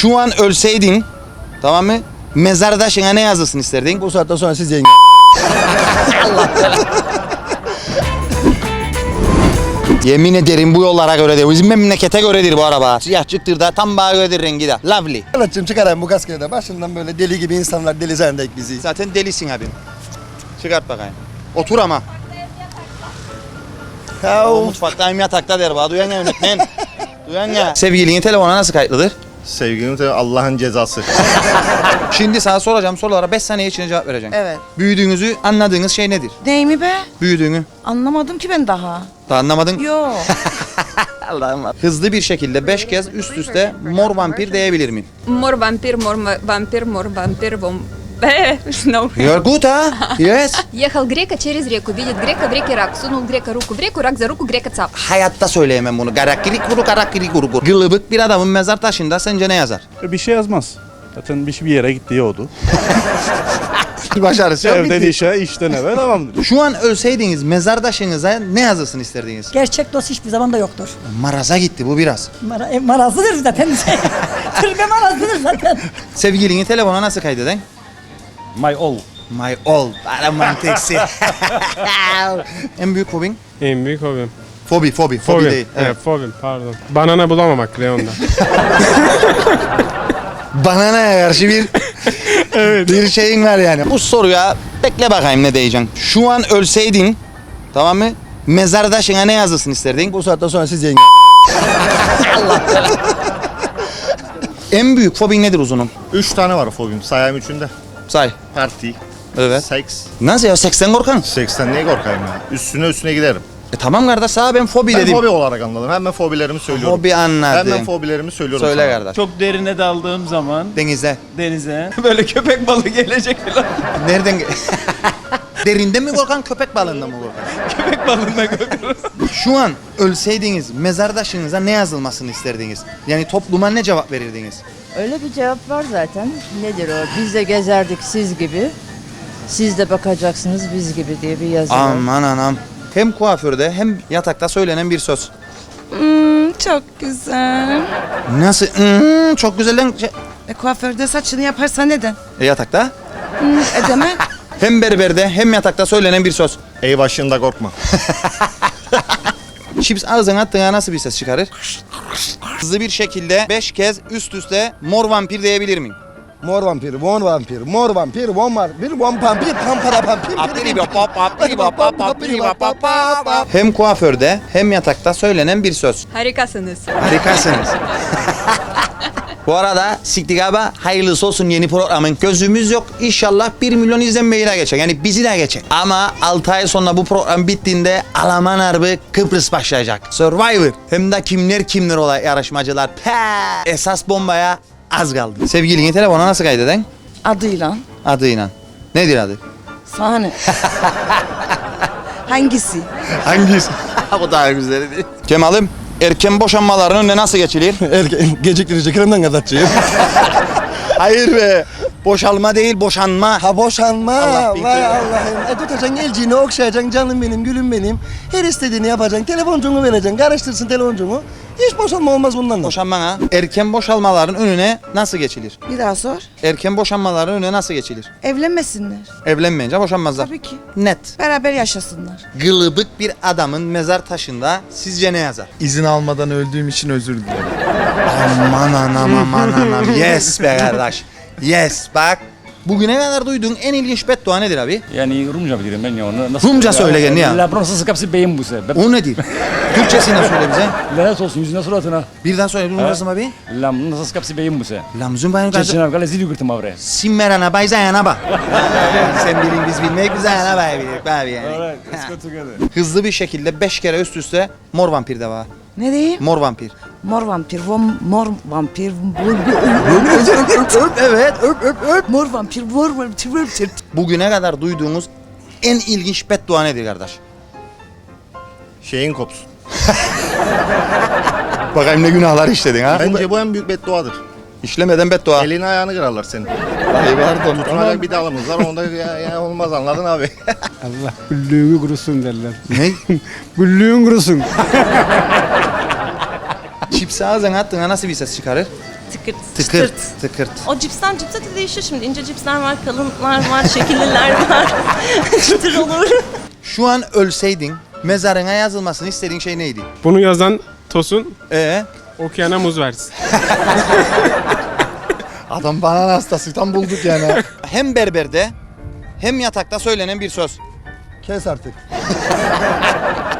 Şu an ölseydin tamam mı? Mezardaşına ne yazılsın isterdin? Bu saatten sonra siz yenge. Yemin ederim bu yollara göre değil. Bizim memlekete göredir bu araba. Siyah çıktır da tam bana göredir rengi de. Lovely. Anlatçım çıkarayım bu kaskıyı da. Başından böyle deli gibi insanlar deli zannedek bizi. Zaten delisin abim. Çıkart bakayım. Otur ama. Ya O mutfaktayım yatakta der bana. Duyan ya yönetmen. Duyan ya. Sevgilinin telefona nasıl kayıtlıdır? Sevgilim tabii Allah'ın cezası. Şimdi sana soracağım sorulara 5 saniye içinde cevap vereceksin. Evet. Büyüdüğünüzü anladığınız şey nedir? Ney mi be? Büyüdüğünü. Anlamadım ki ben daha. Da anlamadın. Yo. Allah'ım. Hızlı bir şekilde 5 kez üst üste mor vampir diyebilir miyim? Mor vampir, mor vampir, mor vampir, vom... Э, no. You're good ha? Yes. Ехал грека через реку, видит грека в реке рак. Сунул грека руку в реку, рак за руку, грека цап. Hayatta söyleyemem bunu. Garakiri kuru garakiri kuru kuru. Gılıbık bir adamın mezar taşında sence ne yazar? Bir şey yazmaz. Zaten bir, bir yere gitti oldu. Başarısı Evden işe, işten eve devamdır. Şu an ölseydiniz mezardaşınıza ne yazılsın isterdiniz? Gerçek dost hiçbir zaman da yoktur. Maraza gitti bu biraz. Mara, e, marazlıdır zaten. Türbe marazlıdır zaten. Sevgilini telefona nasıl kaydeden? My all. My all. Romantiksin. en büyük fobin? En büyük hobim. Fobi, fobi, fobi, Fobim. değil. Evet. fobim pardon. Banana bulamamak Leon'da. Bananaya karşı bir bir şeyin var yani. Bu soruya bekle bakayım ne diyeceksin. Şu an ölseydin tamam mı? Mezardaşına ne yazılsın isterdin? bu saatten sonra siz yenge. En büyük fobin nedir uzunum? Üç tane var fobim. Sayayım üçünde. Say. Parti, Evet. seks. Nasıl ya 80 korkan? Seksten niye korkayım ya? Üstüne üstüne giderim. E tamam kardeş sana ben fobi Ben dedim. fobi olarak anladım. Hemen fobilerimi söylüyorum. Fobi anladım. Hemen fobilerimi söylüyorum Söyle sana. kardeş. Çok derine daldığım zaman Denizde. denize böyle köpek balığı gelecek falan. Nereden? ge- Derinde mi korkan köpek balığından mı korkan? köpek balığına korkuyorum. Şu an ölseydiniz mezardaşınıza ne yazılmasını isterdiniz? Yani topluma ne cevap verirdiniz? Öyle bir cevap var zaten. Nedir o? Biz de gezerdik siz gibi. Siz de bakacaksınız biz gibi diye bir yazı var. Aman anam. Hem kuaförde hem yatakta söylenen bir söz. Hmm, çok güzel. Nasıl? Hmm, çok güzel lan. Şey- E kuaförde saçını yaparsa neden? E, yatakta. Hmm, edemem. Hem berberde hem yatakta söylenen bir söz. Ey başında korkma. Chips ağzına attığına nasıl bir ses çıkarır? Hızlı bir şekilde 5 kez üst üste mor vampir diyebilir miyim? Mor vampir, von vampir, mor vampir, von vampir, von vampir, pampara vampir. Hem kuaförde hem yatakta söylenen bir söz. Harikasınız. Harikasınız. Bu arada Siktigaba hayırlısı olsun yeni programın. Gözümüz yok. İnşallah 1 milyon izlenmeyi de geçecek. Yani bizi de geçecek. Ama 6 ay sonra bu program bittiğinde Alman Harbi Kıbrıs başlayacak. Survivor. Hem de kimler kimler olay yarışmacılar. Pe. Esas bombaya az kaldı. Sevgilini telefona nasıl kaydeden? Adıyla. Adıyla. Nedir adı? Sahne. Hangisi? Hangisi? Bu daha güzeli. Kemal'im erken boşanmaların önüne nasıl geçilir? Erken, geciktirici kremden kadatçıyım. Hayır be. Boşalma değil boşanma. Ha boşanma. Allah. Vay Allah'ım. E tutacaksın elciğini okşayacaksın canım benim gülüm benim. Her istediğini yapacaksın. Telefoncuğunu vereceksin. Karıştırsın telefoncuğunu. Hiç boşanma olmaz bundan da. Boşanma ha. Erken boşalmaların önüne nasıl geçilir? Bir daha sor. Erken boşanmaların önüne nasıl geçilir? Evlenmesinler. Evlenmeyince boşanmazlar. Tabii ki. Net. Beraber yaşasınlar. Gılıbık bir adamın mezar taşında sizce ne yazar? İzin almadan öldüğüm için özür dilerim. Aman anam aman anam. Yes be kardeş. Yes bak. Bugüne kadar duyduğun en ilginç beddua nedir abi? Yani Rumca bilirim ben ya onu. Nasıl, Rumca söyle gene ya. La prononsa kapsi beyin bu se. O nedir? Türkçesini söyle bize. Lanet olsun yüzüne suratına. Bir daha söyle. Bunu nasıl abi? La nasıl kapsi beyin bu se. Lamzun bayın karşı. Çeçen avgale zili gırtım avre. Simmerana bay zayana ba. Sen bilin biz bilmek biz zayana bay bilir abi yani. Hızlı bir şekilde 5 kere üst üste mor vampir de var. Ne diyeyim? Mor vampir. Mor vampir, vom, mor vampir, evet öp öp öp. mor vampir, mor vampir, mor vampir. Bugüne kadar duyduğunuz en ilginç beddua nedir kardeş? Şeyin kopsun. Bakayım ne günahlar işledin ha. Bence bu en büyük bedduadır. İşlemeden beddua. Elini ayağını kırarlar senin. Ay pardon. Tutunacak bir dalımız var onda ya, ya olmaz anladın abi. Allah güllüğünü kurusun derler. Ne? Güllüğün kurusun. Çipsi ağzına attığına nasıl bir ses çıkarır? tıkırt, Tıkırt. çıtırt. Tıkırt. O cipsten cipse de değişiyor şimdi. İnce cipsler var, kalınlar var, şekilliler var. Çıtır olur. Şu an ölseydin mezarına yazılmasını istediğin şey neydi? Bunu yazan Tosun Ee? okuyana muz versin. Adam bana hastası tam bulduk yani. Hem berberde hem yatakta söylenen bir söz. Kes artık.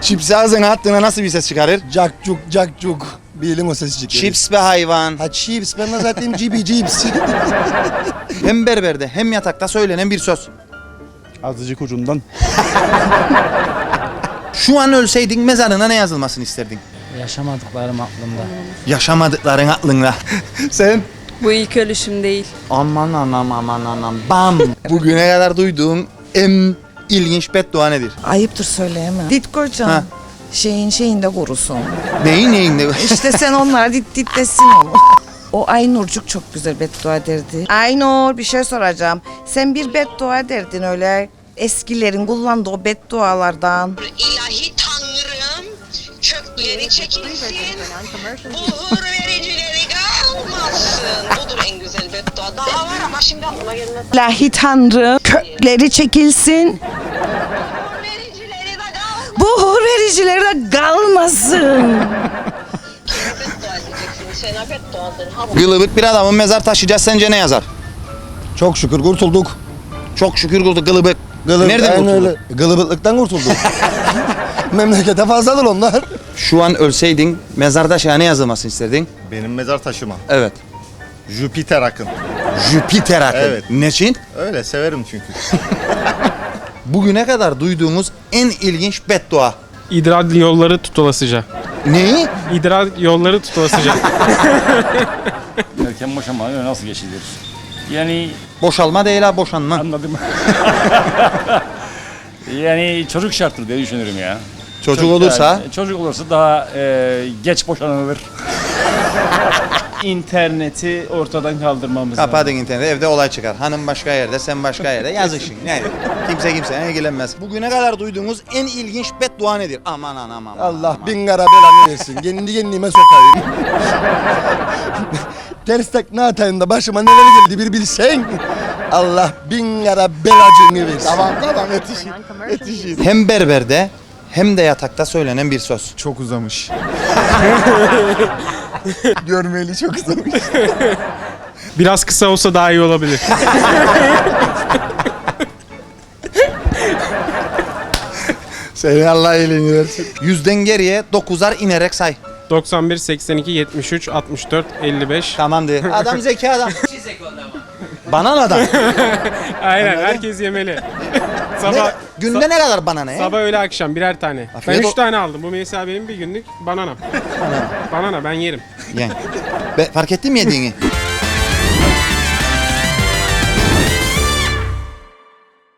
Çipsi ağzına attığına nasıl bir ses çıkarır? Cakcuk cakcuk. Bilin o sesi çıkıyor. Chips be hayvan. Ha chips ben de zaten cibi cips. Hem berberde hem yatakta söylenen bir söz. Azıcık ucundan. Şu an ölseydin mezarına ne yazılmasını isterdin? Yaşamadıklarım aklımda. Yaşamadıkların aklında. Sen? Bu ilk ölüşüm değil. Aman anam aman anam bam. Bugüne kadar duyduğum en ilginç beddua nedir? Ayıptır söyleyemem. Dit Ha. kocan. Şeyin şeyinde kurusun. Neyin neyinde? İşte sen onlara dit dit desin onu. O Aynurcuk çok güzel beddua derdi. Aynur bir şey soracağım. Sen bir beddua derdin öyle eskilerin kullandığı o beddualardan. İlahi Tanrım kökleri çekilsin, buhur vericileri kalmasın. Budur en güzel beddua. Daha var ama şimdi aklıma gelmez. İlahi Tanrı kökleri çekilsin. Vericileri de kalmasın. Buhur vericileri de kalmasın. Gılıbık bir adamın mezar taşıyacağız sence ne yazar? Çok şükür kurtulduk. Çok şükür kurtulduk gılıbık. Gılıp, Nereden kurtulduk? öyle. Gılıbıklıktan kurtulduk. Memlekete fazladır onlar. Şu an ölseydin mezar taşına ne yazılmasını isterdin? Benim mezar taşıma. Evet. Jüpiter akın. Jüpiter akın. Evet. Neçin? Öyle severim çünkü. Bugüne kadar duyduğumuz en ilginç beddua. İdrar yolları tutulasıca. Neyi? İdrar yolları tutulasıca. Erken boşanma nasıl geçilir? Yani Boşalma değil ha boşanma. anladım. yani çocuk şarttır diye düşünürüm ya. Çocuk olursa yani çocuk olursa daha e, geç boşanılır. İnterneti ortadan kaldırmamız kapadın interneti evde olay çıkar. Hanım başka yerde sen başka yerde yazışın. Yani kimse kimseye ilgilenmez. Bugüne kadar duyduğumuz en ilginç beddua nedir? Aman anam aman. Allah aman. bin kara belanı versin. Kendi kendime sokayım. Ters takla atayım da başıma neler geldi bir bilsen. Allah bin kara belacını versin. tamam tamam yetişin. Yetişin. Hem berberde hem de yatakta söylenen bir söz. Çok uzamış. Görmeyeli çok uzamış. Biraz kısa olsa daha iyi olabilir. Seni Allah iyiliğini versin. Yüzden geriye dokuzar inerek say. 91, 82, 73, 64, 55. Tamamdır. Adam zeki adam. Banan adam. Aynen herkes yemeli. Ne, Sabah, günde ne kadar banana ya? sabah öğle akşam birer tane. Afiyet ben üç tane aldım. Bu mesela benim bir günlük banana. banana ben yerim. Yani. Be, fark ettin mi yediğini?